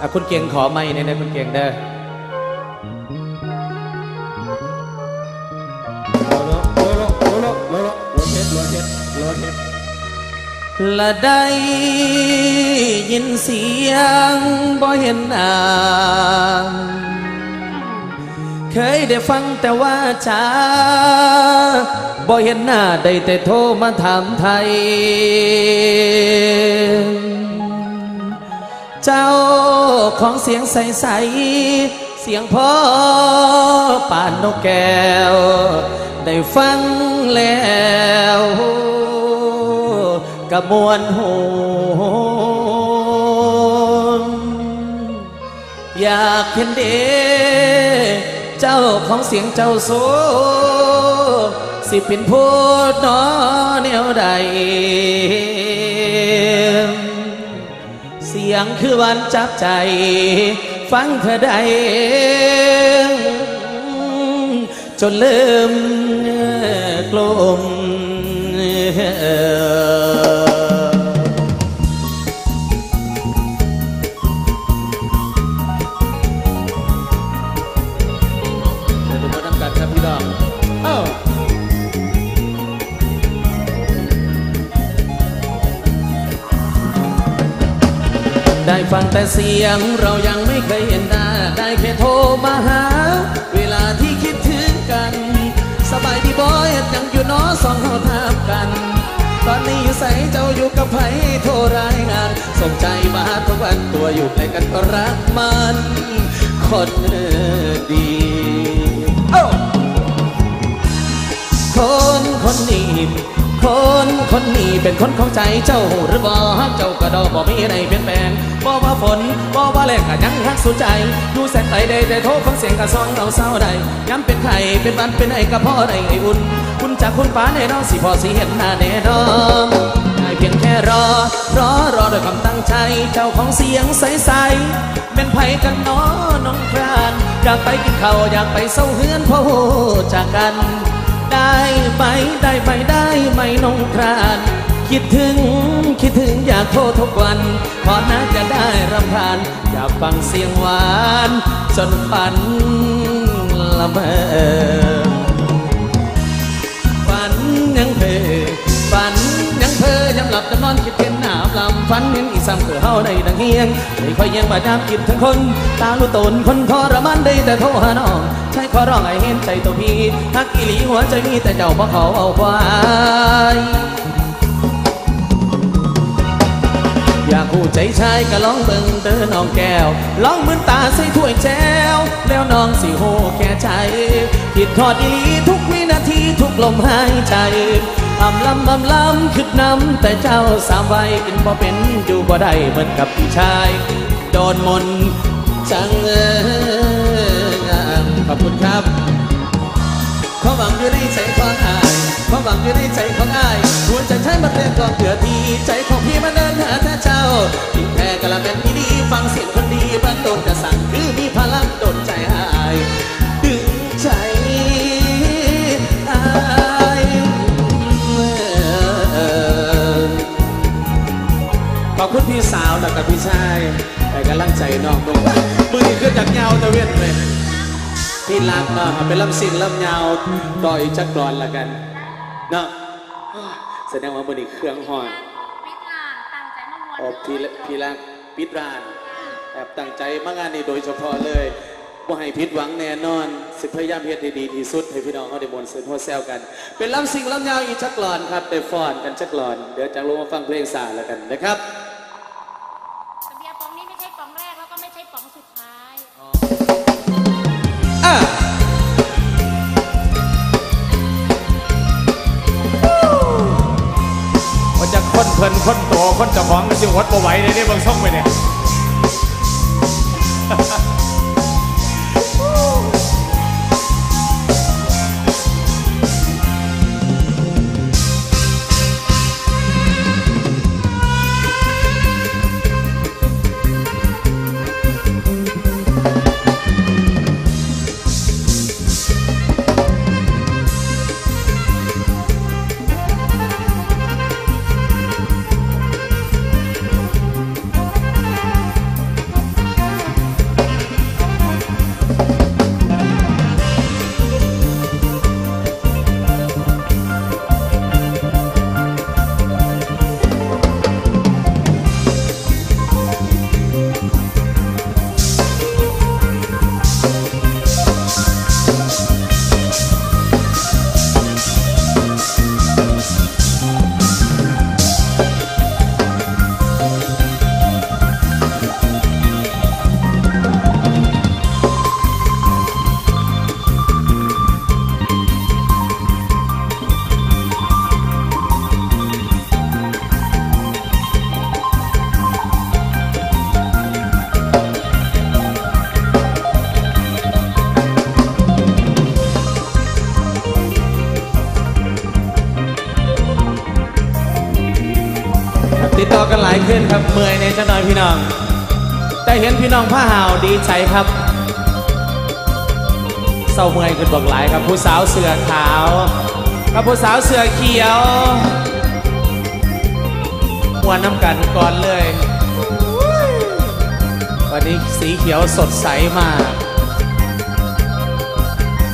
อะคุณเก่งขอไม่เนี่ยนะคุณเก่งเด้อโลโลโลโลโลโลโลเช็ดโลเช็ดโลเช็ดละได้ยินเสียงบ่เห็นหน้าเคยได้ฟังแต่ว่าจ้าบ่เห็นหน้าได้แต่โทรมาถามไทย เจ้า ของเสียงใสๆเสียงพ่อป่านนกแก้ว ได้ฟังแล้วกระมวลโหนอยากเห็นเดเจ้าของเสียงเจ้าโซสิเป็นพูดนอแนวใด ยงคือวันจับใจ ฟังเธอได้ จนลืมกลม ได้ฟังแต่เสียงเรายังไม่เคยเห็นหน้า ได้แค่โทรมาหา เวลาที่คิดถึงกัน สบายดีบอยยังอยู่น้อสองเราทามกัน ตอนนี้อยู่ใสเจ้าอยู่กับไผโทรรายงานสนใจมาทุกวันตัวอยู่ใกล้กันก็รักมัน คนดี คนนี้เป็นคนของใจเจ้าหรือบ่เจ้าก็ดอกบ่มีอะไรเปลี่ยนแปลงบ่ว่าฝนบ่ว่าแรงก็ยังฮักสุดใจดูแสนไกลได้แต่โทรฟังเสียงกระซองเราเศร้าใดย้ำเป็นไข่เป็นบันเป็นไอก็พอได้ไออุ่นคุณจากคุณป้าแน่นอนสิพอสิเห็นหน้าแน่นอนได้เพียงแค่รอ รอรอด้วยความตั้งใจ เจ้าของเสียงใสๆเป็นไผกันน้อน้องครานอยากไปกินข้าวอยากไปเศร้าเฮือนพ่อจากกัน ได้ไหมได้ไหมได้ไหมนงครานคิดถึงคิดถึงอยากโทรทุกวันพอน่าจะได้รำคาญอยากฟังเสียงหวานจนฝันละเมอ อยำหลับจำนอนคิดเห็นหน้าลำฝันเห็นอีซ้ำคือเฮาในดังเฮียงไม่ค่อยยังบาดยามคิดถึงคน ตาลุตนคนทรมานได้แต่โทรหาน้องใช้ขอร้องให้เห็นใจตัวพี่ฮักอีหลีหัวใจมีแต่เจ้าบ่เขาเอาไว้อยากหูใจชายก็ลองเบิ่งเด้อน้องแก้วลองมืนตาใส่ถ้วยแจวแล้วน้องสิโหแก่ใจ ผิดทอดอีหลีทุกวินาทีทุกลมหายใจ อำลำอำลำขึ้นนำแต่เจ้าสามวัยกินบ่เป็นอยู่บ่ได้เหมือนกับพี่ชาย โดนมนต์จังเอิงขอบคุณครับความหวังอยู่ในใจของอายความหวังอยู่ในใจของอายควรจะใช้มันเล่นกองเถื่อทีใจของพี่มันเดินหาแต่เจ้าทิ้งแพ้กะละเป็นที่ดีฟังเสียงคนดีบันโดนจะสั่งคือมีพลังโดนใจอาย แล้วกับพี่ชาย แต่กำลังใจน้องนุ่มมือนี้คือจากเงาตะเวนเลยพี่รักเนาะเป็นลำซิงลำยาวต่ออีกจักรอนละกันเนาะแสดงว่าบนอีกเครื่องห่อนปิดร้านตั้งใจมามวนออกพี่ละพี่รักปิดร้านแอบตั้งใจมางานนี้โดยเฉพาะเลยว่าให้ผิดหวังแน่นอน สิพยายามเฮ็ดให้ดีที่สุด ให้พี่น้องเขาได้มวนซื้อหัวแซวกัน เป็นลำซิงลำยาวอีกจักรอนครับได้ฟ้อนกันจักรอน เดี๋ยวจะลงมาฟังเพลงสาแล้วกันนะครับ คนโตคนจะของมันจะวัดบ่ไหวเลยเนี่ยบางช่องไปเนี่ย ขึ้นครับเมื่อยในจังหน่อยพี่น้อง แต่เห็นพี่น้องผ้าห่าวดีใจครับเศร้าเมื่อยขึ้นบอกหลายครับผู้สาวเสือขาวกับผู้สาวเสือเขียวมวนน้ำกันก่อนเลย วันนี้สีเขียวสดใสมาก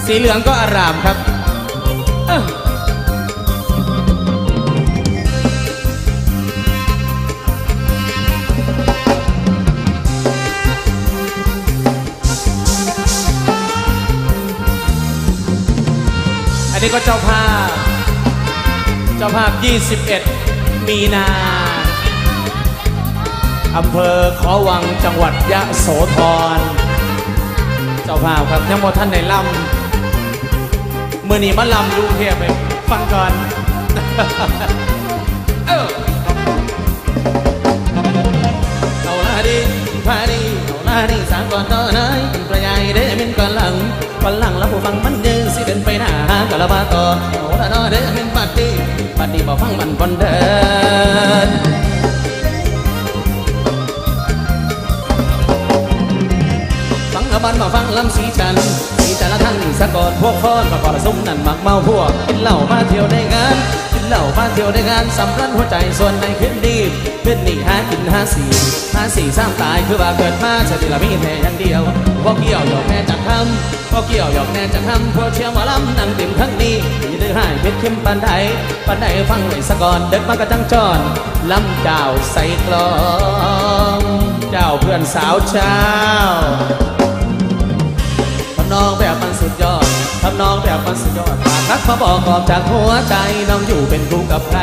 สีเหลืองก็อารามครับ นนี้ก็เจ้าภาพ เจ้าภาพ 21 มีนา อำเภอขอวังจังหวัดยะโสธร เจ้าภาพครับยังโมท่านในลำมือนี้มาลำดูเทียบไปฟังก่อนเออเอาละดีพาดีาดีสามก่อนต่อไหนเป็นประยายเด้มินก่อนหลังก่อนหลังแล้วผู้ฟังมันยืนสิเดินไปหน้ากะละบาต่อโอ้ละน้อเด้มินปัดดีปัดดีบอกฟังมันก่อนเดินฟังอบันมาฟังลำสีจัน สีแต่ละท่านพวกพ้อนมาขอสุ่มนั่นหมักเมาพวกกินเหล้ามาเที่ยวได้งานกินเหล้ามาเที่ยวได้งานสำรันหัวใจส่วนในขึ้นดีขึ้นนี่หากินหาสี่หาสี่สร้างตายคือว่าเกิดมาจะดีละมีแค่อย่างเดียวพวกเกี่ยวหยอกแม่จากคำพวกเกี่ยวหยอกแม่จากคำพวกเชี่ยวมาลำนั่งติ่มข้งนี้มีดื้อหายเพชรเข้มปันไดปันไดฟังไว้สะก่อนเด็กมากระจังจอนลำเจ้าใส่กลองเจ้าเพื่อนสาวเช้าทำนองแบ มาบอกกอบจากหัวใจ น้องอยู่เป็นคู่กับใคร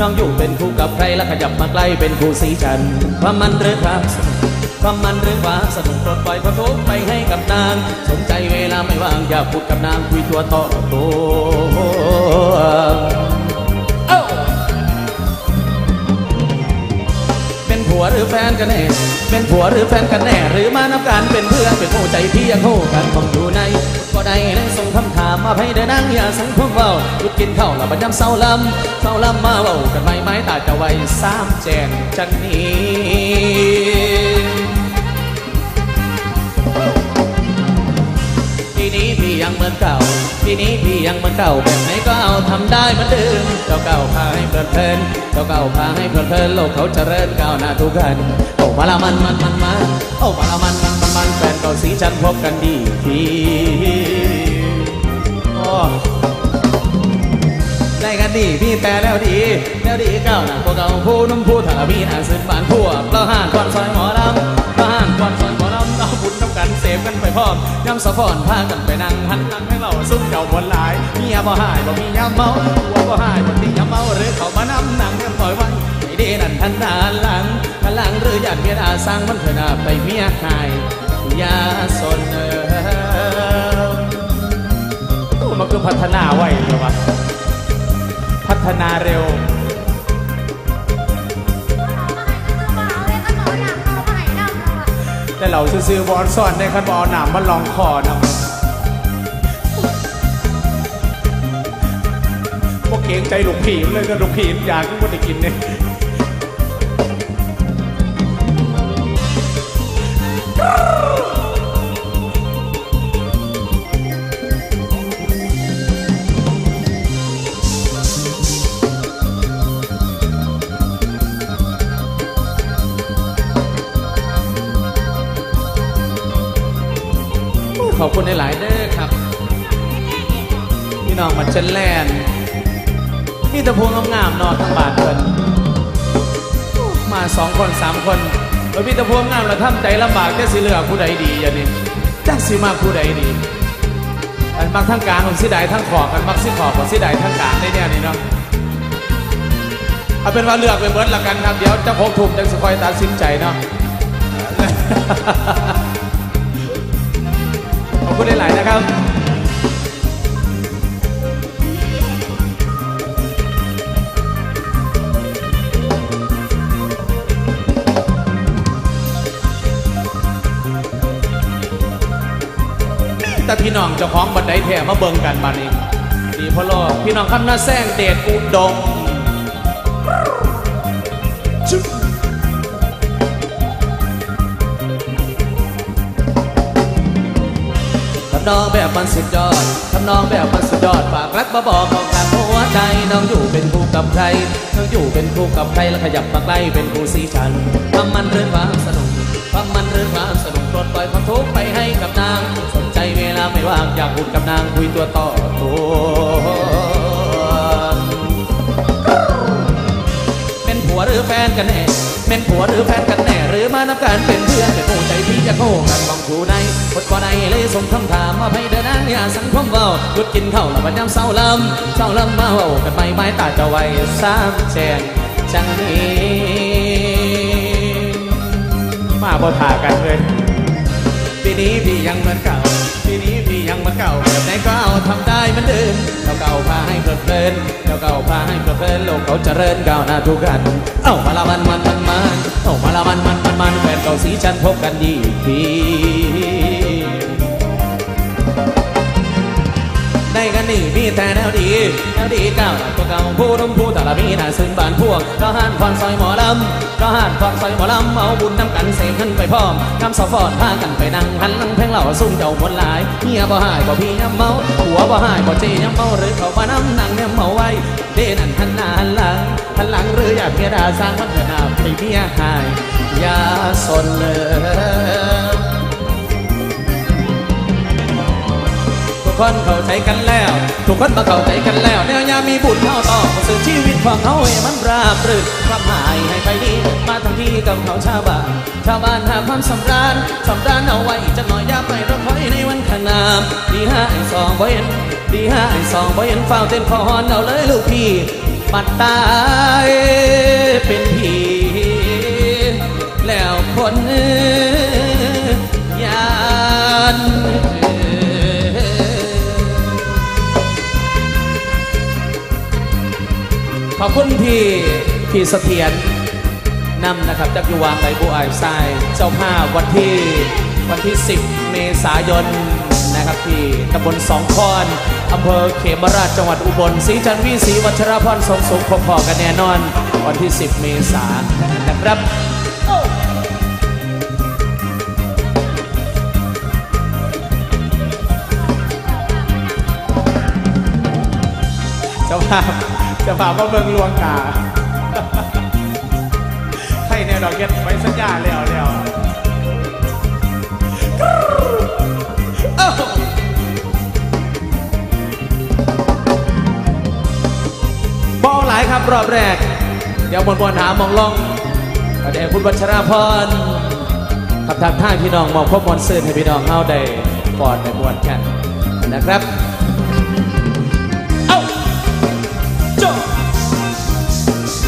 น้องอยู่เป็นคู่กับใคร แล้วขยับมาใกล้เป็นคู่สีจันความมันหรือความสนุกความมันหรือความสนุกปลดปล่อยความทุกข์ไปให้กับนาง สนใจเวลาไม่ว่างอย่าพูดกับนางคุยตัวต่อตัวเป็นผัวหรือแฟนกันแน่ เป็นผัวหรือแฟนกันแน่ หรือมานับกันเป็นเพื่อนเป็นผู้ใจพี่ยังคู่กันคงอยู่ใน ก็ได้เลยส่งคำ มมาให้เดินนั่งอย่าสังคมเบาหยุดกินข้าวแล้วบัดยำเศร้าลำเศร้าลำมาเบากันไม่ไม้ตาจะไว้สามแจงจันนี้ปีนี้พี่ยังเหมือนเก่าปีนี้พี่ยังเหมือนเก่าแบบไหนก็เอาทำได้เหมือนเดิมเจ้าเก่าพาให้เพลิดเพลินเจ้าเก่าพาให้เพลิดเพลินโลกเขาเจริญก้าวหน้าทุกกันเอามาละมันมันมันมันเอามาละมันมันมันแฟนเก่าสีจันพบกันดีที ได้กันดีพี่แต่แล้วดีแล้วดีก้าวหน้าพวกเก่าผู้นุ่มผู้ถ้าพี่อาสืบบ้านพวกเราห่างก่อนซอยหมอลำเราห่างก่อนซอยหมอลำเราบุญน้ำกันเสพกันไปพร้อมย้ำสะพอนพากันไปนั่งหันหลังให้เราซุ่มเก่าบนหลายเมียบ่หายบ่มียาเมาหัวบ่หายบ่มียาเมาหรือเขามานำหนังกันปล่อยไว้ไอเดนั่นทันดานหลังทันหลังหรืออยากเมียอาสร้างมันเถอะนาไปเมียหายอยาสนเออ มันคือพัฒนาไว้เลยวะพัฒนาเร็ว แต่เราซื้อบอลซ่อนได้คันบอลหนามมาลองคอนะพวกเกรงใจหลวงผีมันเลยก็หลวงผีนอยากก็ไม่ได้กินเนี่ย ขอบคุณหลายๆเด้อครับ พี่น้องมาเชนแลนด์นี่ตะพวงงามๆนอนทั้งบาทเพิ่นมาสองคนสามคนแล้วพี่ตะพวงงามแล้วทำใจลำบากจะสิเลือกผู้ใดดีอย่างนี้จักสิมาผู้ใดดีอันมักทั้งกลางผมสิได้ทั้งขอบกันมักสิขอบกับสิได้ทั้งกลางได้เนี่ยนี่เนาะเอาเป็นว่าเลือกไปเบิร์ดละกันครับ เดี๋ยวจะพกถุมจังสคอยตัดสินใจเนาะาของบันไดแท่มาเบิ่งกันมานี่ดีพ่อโลพี่น้องขั้นหน้าแซงเดชอุดมชุบนองแบบมันสุดยอดทำนองแบบมันสุดยอด ฝากรักมาบอกของทางหัวใจ น้องอยู่เป็นคู่กับใคร น้องอยู่เป็นคู่กับใคร แล้วขยับมาใกล้เป็นคู่สีฉันทำมันเรื่องความสนุกทำมันเรื่องความสนุกปลดปล่อยความทุกข์ไปให้กับนางาไม่ว่างอยากพูดกับนางคุยตัวต่อตัวเป็นผัวหรือแฟนกันแน่เป็นผัวหรือแฟนกันแน่หรือมานับการเป็นเพื่อนเป็นผู้ใจพี่จะโค้กันมองชูในพดบ่ในเลยส่งคำถามมาให้เดินนางอย่าสังคมเบาหยุดกินข้าวแล้วบัดยามเศร้าลำเศร้าลำมาเบากันไม่ไม้ตาจะไว้สามแจงจังนี้มาบ่ถ่ากันเลยปีนี้พี่ยังเหมือนเก่า ปีนี้พี่ยังเหมือนเก่าแบบไหนก็เอาทำได้เหมือนเดิมเราเก่าพาให้เพลิดเพลินเราเก่าพาให้เพลิดเพลินโลกเขาเจริญก้าวหน้าทุกกันเอ้ามาละมันมันมันมันเอ้ามาละมันมันมันมันแฟนเก่าสีฉันพบกันดีที กันนี่มีแต่แนวดีแนวดีก้าตัวเก่าผู้ร่มผู้ต่ละมีหน้าซึ่งบานพวกเราหันฟอนซอยหมอลำเราหันฟอนซอยหมอลำเอาบุญนำกันเสกขึ้นไปพร้อมคำสอฟอนพากันไปนั่งหันหลังแพงเหล่าซุ่มเจ้าคนหลายเฮียบ่หายบ่พี่ยำเมาหัวบ่หายบ่เจยำเมาหรือเขามานำนั่งยำเมาไว้เดนั่นหันหน้าหันหลังหันหลังหรืออยากเมียดาสร้างมันเถิดหน้าให้เมียหายอย่าสนเลย คนเข้าใจกันแล้ว ทุกคนมาเข้าใจกันแล้วแนวยามมีบุญเข้าต่อสื่อชีวิตของเขาให้มันราบรื่นความหายให้ไปดีมาทั้งที่กับเขาชาวบ้านชาวบ้านหาความสำราญสำราญเอาไว้จะหน่อยยาไปรบไว้ในวันข้างหน้าดีห้าไอ้สองบ่เห็นดีห้าไอ้สองบ่เห็นเฝ้าเต้นคอนเอาเลยลูกพี่ปัดตายเป็นผีแล้วคนย ขอบคุณพี่พี่เสถียรนำนะครับจากอยู่วางไบบูไอไซเจ้าภาพวันที่วันที่ 10 เมษายนนะครับที่ตำบลสองคอนอำเภอเขมราชจังหวัดอุบลศรีจันทร์วีศรีวัชรพรทรงสุขพอๆกันแน่นอน วันที่ 10 เมษายนนะครับเจ้าภาพ จ้าภาพมาเบิ่งลวงตาให้แนวดอกเก็ตไว้สัญญาแล้วแล้วบอลหลายครับรอบแรก เดี๋ยวบนบนหามองลองประเดี๋ยวคุณวัชราพรขับทางท่าพี่น้องมองพบมอนเซิร์ให้พี่น้องเข้าได้ปอดในมวนกันนะครับ Christmas.